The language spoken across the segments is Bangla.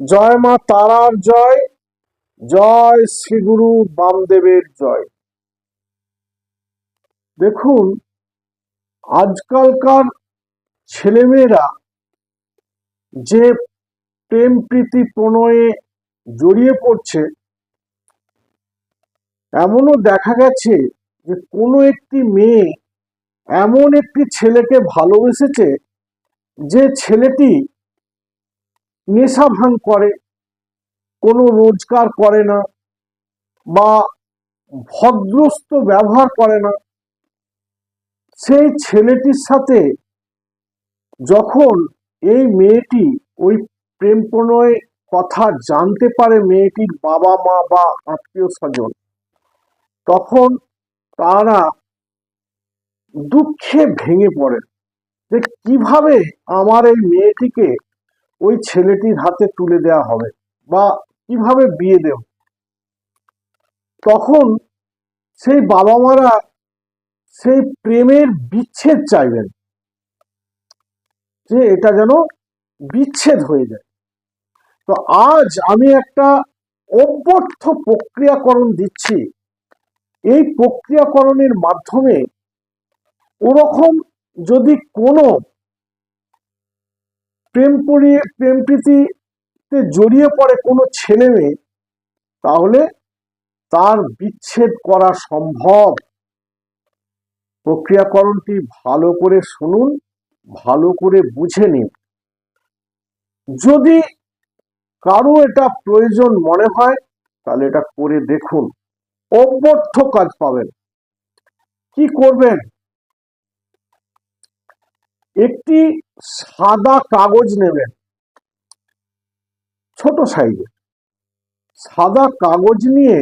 জয় মা তারার জয় জয় শ্রীগুরু বামদেবের জয়। দেখুন, আজকালকার ছেলেমেয়েরা যে প্রেম প্রীতি প্রণয়ে জড়িয়ে পড়ছে, এমনও দেখা গেছে যে কোনো একটি মেয়ে এমন একটি ছেলেকে ভালোবেসেছে যে ছেলেটি নেশা ভাঙ করে, কোনো রোজগার করে না বা ভদ্রস্ত ব্যবহার করে না, সেই ছেলেটির সাথে যখন এই মেয়েটি ওই প্রেম প্রণয় কথা জানতে পারে মেয়েটির বাবা মা বা আত্মীয় স্বজন, তখন তারা দুঃখে ভেঙে পড়েন যে কীভাবে আমার এই মেয়েটিকে ওই ছেলেটির হাতে তুলে দেওয়া হবে বা কীভাবে বিয়ে দেব? তখন সেই বাবা মারা সেই প্রেমের বিচ্ছেদ চাইবেন যে এটা যেন বিচ্ছেদ হয়ে যায়। তো আজ আমি একটা অব্যর্থ প্রক্রিয়াকরণ দিচ্ছি। এই প্রক্রিয়াকরণের মাধ্যমে ওরকম যদি কোনো প্রেম পড়িয়ে প্রেম প্রীতিতে জড়িয়ে পড়ে কোনো ছেলে মেয়ে, তাহলে তার বিচ্ছেদ করা সম্ভব। প্রক্রিয়াকরণটি ভালো করে শুনুন, ভালো করে বুঝে নিন। যদি কারও এটা প্রয়োজন মনে হয়, তাহলে এটা করে দেখুন। অব্যর্থ কাজ পাবেন। কি করবেন? একটি সাদা কাগজ নেবেন ছোট সাইজের সাদা কাগজ নিয়ে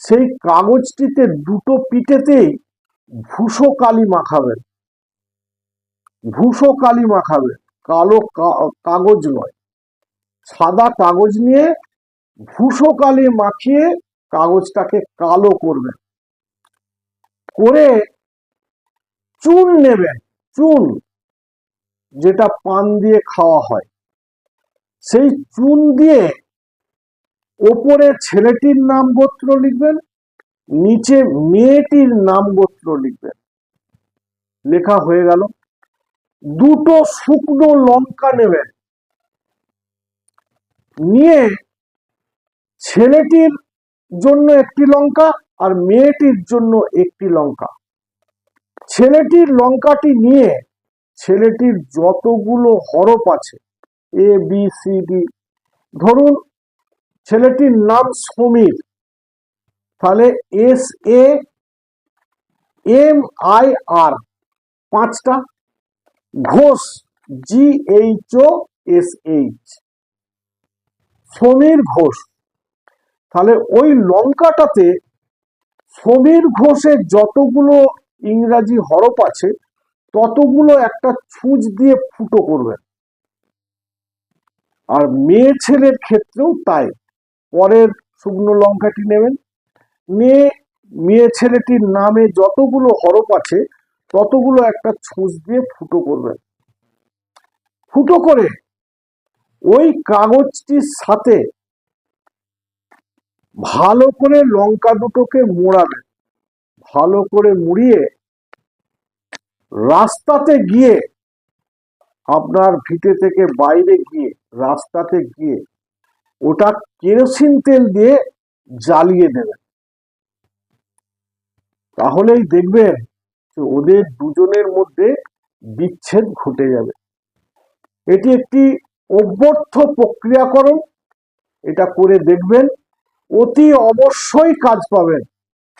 সেই কাগজটিতে দুটো পিঠেতেই ভূষো কালি মাখাবেন ভূষো কালি মাখাবেন কালো কাগজ নয়। সাদা কাগজ নিয়ে ভূষো কালি মাখিয়ে কাগজটাকে কালো করবেন করে চুন নেবেন চুন যেটা পান দিয়ে খাওয়া হয়, সেই চুন দিয়ে ওপরে ছেলেটির নাম গোত্র লিখবেন, নিচে মেয়েটির নাম গোত্র লিখবেন। লেখা হয়ে গেল, দুটো শুকনো লঙ্কা নেবেন। নিয়ে ছেলেটির জন্য একটি লঙ্কা আর মেয়েটির জন্য একটি লঙ্কা। ছেলেটির লঙ্কাটি নিয়ে ছেলেটির যতগুলো হরফ আছে এ বি সি ডি ধরুন ছেলেটির নাম সমীর, তাহলে S A M I R পাঁচটা, Ghosh G H O S H Samir Ghosh. তাহলে ওই লঙ্কাটাতে সমীর ঘোষের যতগুলো ইংরাজি হরফ আছে, ততগুলো একটা ছুঁচ দিয়ে ফুটো করবেন আর মেয়ে ছেলের ক্ষেত্রেও তাই। পরের শুকনো লঙ্কাটি নেবেন। মেয়ে মেয়ে ছেলেটির নামে যতগুলো হরফ আছে, ততগুলো একটা ছুঁচ দিয়ে ফুটো করবেন ফুটো করে ওই কাগজটির সাথে ভালো করে লঙ্কা দুটোকে মোড়াবেন ভালো করে মুড়িয়ে রাস্তাতে গিয়ে আপনার ভিটে থেকে বাইরে গিয়ে, রাস্তাতে গিয়ে ওটা কেরোসিন তেল দিয়ে জ্বালিয়ে দেবেন। তাহলেই দেখবেন যে ওদের দুজনের মধ্যে বিচ্ছেদ ঘটে যাবে। এটি একটি অভ্যর্থ প্রক্রিয়াকরণ। এটা করে দেখবেন অতি অবশ্যই কাজ পাবেন।